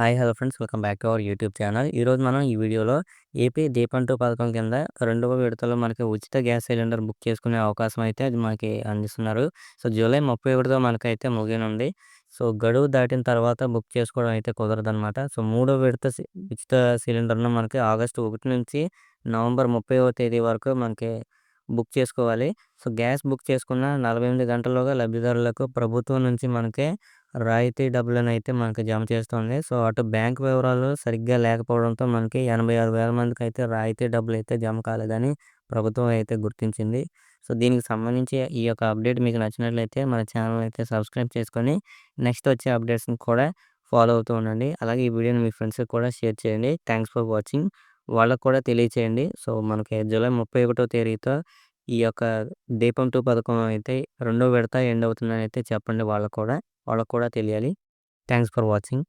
Hi hello friends. Welcome back to our YouTube channel. ఈరోజు మనం ఈ వీడియోలో ఏపీ దీపం టూ పథకం కింద రెండవ విడతలో మనకి ఉచిత గ్యాస్ సిలిండర్ బుక్ చేసుకునే అవకాశం అయితే అది మనకి అందిస్తున్నారు. సో జూలై ముప్పై ఒకటితో మనకైతే ముగినుంది సో గడువు దాటిన తర్వాత బుక్ చేసుకోవడం అయితే కుదరదనమాట సో మూడో విడత ఉచిత సిలిండర్ను మనకి ఆగస్టు ఒకటి నుంచి నవంబర్ ముప్పైవ తేదీ వరకు మనకి బుక్ చేసుకోవాలి. సో గ్యాస్ బుక్ చేసుకున్న నలభై ఎనిమిది గంటల్లోగా లబ్ధిదారులకు ప్రభుత్వం నుంచి మనకి రాయితీ డబ్బులను అయితే మనకి జమ చేస్తుంది. సో అటు బ్యాంక్ వివరాలు సరిగ్గా లేకపోవడంతో మనకి ఎనభై ఆరు వేల మందికి అయితే రాయితీ డబ్బులు అయితే జమ కాలేదని ప్రభుత్వం అయితే గుర్తించింది. సో దీనికి సంబంధించి ఈ యొక్క అప్డేట్ మీకు నచ్చినట్లయితే మన ఛానల్ అయితే సబ్స్క్రైబ్ చేసుకొని నెక్స్ట్ వచ్చే అప్డేట్స్ని కూడా ఫాలో అవుతూ ఉండండి. అలాగే ఈ వీడియోని మీ ఫ్రెండ్స్కి కూడా షేర్ చేయండి. Thanks for watching. వాళ్ళకు కూడా తెలియచేయండి. సో మనకి జూలై ముప్పై ఒకటో తేదీతో ఈ యొక్క దీపం టూ పథకం అయితే రెండో విడత ఎండ్ అవుతుందని అయితే చెప్పండి వాళ్ళకు కూడా. వాళ్ళకు కూడా తెలియాలి. Thanks for watching